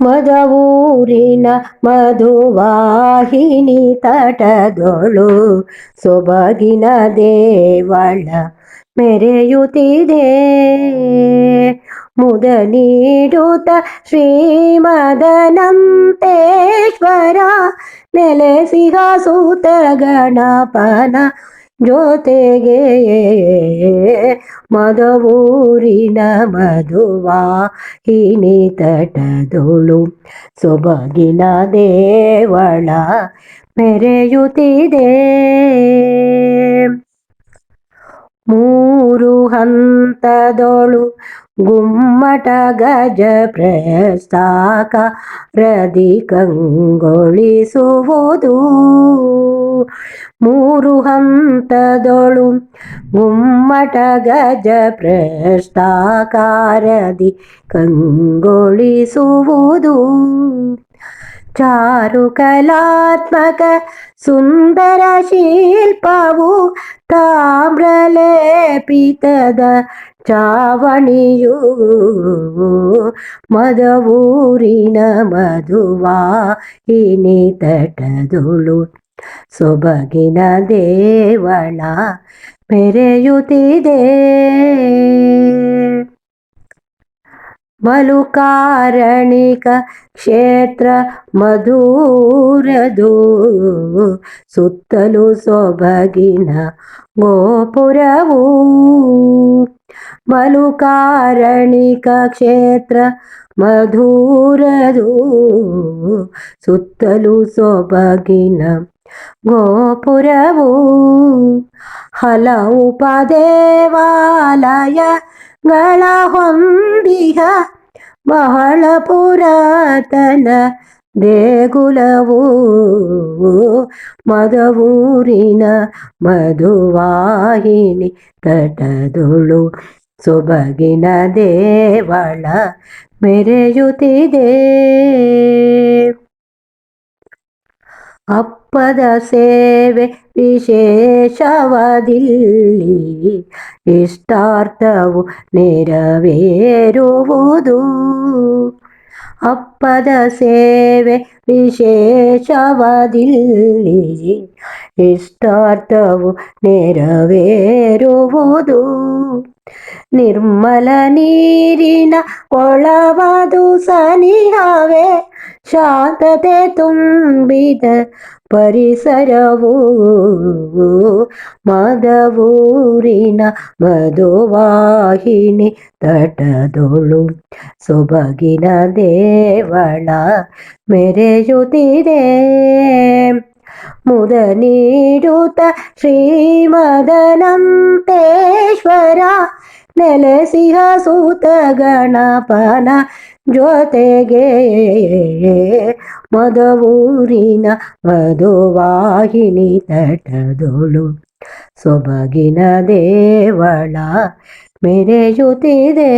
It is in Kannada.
ಮದವೂರಿನ ಮಧುವಾಹಿನಿ ತಟದೊಳು ಸೊಬಗಿನ ದೇವಳ ಮೆರೆಯುತ್ತಿದೆ. ಮುದ ನೀಡುತ್ತ ಶ್ರೀಮದನಂತೇಶ್ವರ ನೆಲೆಸಿಗ ಸೂತ ಗಣಪನ ಜೊತೆಗೆ ಮದವೂರಿನ ಮಧುವಾಹಿನಿ ತಟದೊಳು ಸೊಬಗಿನ ದೇವಳ ಮೆರೆಯುತ್ತಿದೆ. ಮೂರು ಗುಮ್ಮಟ ಗಜ ಪ್ರಸ್ತಾಕ ರದಿ ಕಂಗೊಳಿಸುವುದು ಮೂರು ಹಂತದೊಳು ಗುಮ್ಮಟ ಗಜ ಪ್ರಸ್ತಾಕಾರದಿ ಕಂಗೊಳಿಸುವುದು ಚಾರು ಕಲಾತ್ಮಕ ಸುಂದರ ಶಿಲ್ಪವು ತಾಮ್ರಲೇಪಿತದ ಚಾವಣಿಯು ಮದವೂರಿನ ಮಧುವಾಹಿನಿ ತಟದುಳು ಸೊಬಗಿನ ದೇವಳ ಮೆರೆಯುತ್ತಿದೆ. ಮಲುಕಾರಣಿಕ ಕ್ಷೇತ್ರ ಮಧುರದು ಸುತ್ತಲೂ ಸೊಬಗಿನ ಗೋಪುರವು ಮಲುಕಾರಣಿಕ ಕ್ಷೇತ್ರ ಮಧುರದು ಸುತ್ತಲೂ ಸೊಬಗಿನ ಗೋಪುರವು ಹಲವು ಪದೇವಾಲಯಗಳ ಹೊಂದಿಹ ಬಹಳ ಪುರಾತನ ದೇಗುಲವು. ಮದವೂರಿನ ಮಧುವಾಹಿನಿ ತಟದುಳು ಸೊಬಗಿನ ದೇವಳ ಮೆರೆಯುತ್ತಿದೆ. ಅಪ್ಪದ ಸೇವೆ ವಿಶೇಷವಾದಿಲ್ಲಿ ಇಷ್ಟಾರ್ಥವು ನೆರವೇರುವುದು ಅಪ್ಪದ ಸೇವೆ ವಿಶೇಷವಾದಿಲ್ಲಿ ಇಷ್ಟಾರ್ಥವು ನೆರವೇರುವುದು ನಿರ್ಮಲ ನೀರಿನ ಕೊಳವದು ಸನಿಹವೇ ಶಾಂತತೆ ತುಂಬಿದ ಪರಿಸರವು ಮದವೂರಿನ ಮಧುವಾಹಿನಿ ತಟದೊಳು ಸೊಬಗಿನ ದೇವಳ ಮೆರೆಯುತ್ತಿದೆ. ಮುದ ನೀಡುತ್ತ ಶ್ರೀಮದನಂತೇಶ್ವರ ನೆಲೆಸಿಹ ಸೂತ ಗಣಪನ ಜೊತೆಗೆ ಮದವೂರಿನ ಮಧುವಾಹಿನಿ ತಟದೊಳು ಸೊಬಗಿನ ದೇವಳ ಮೆರೆಯುತ್ತಿದೆ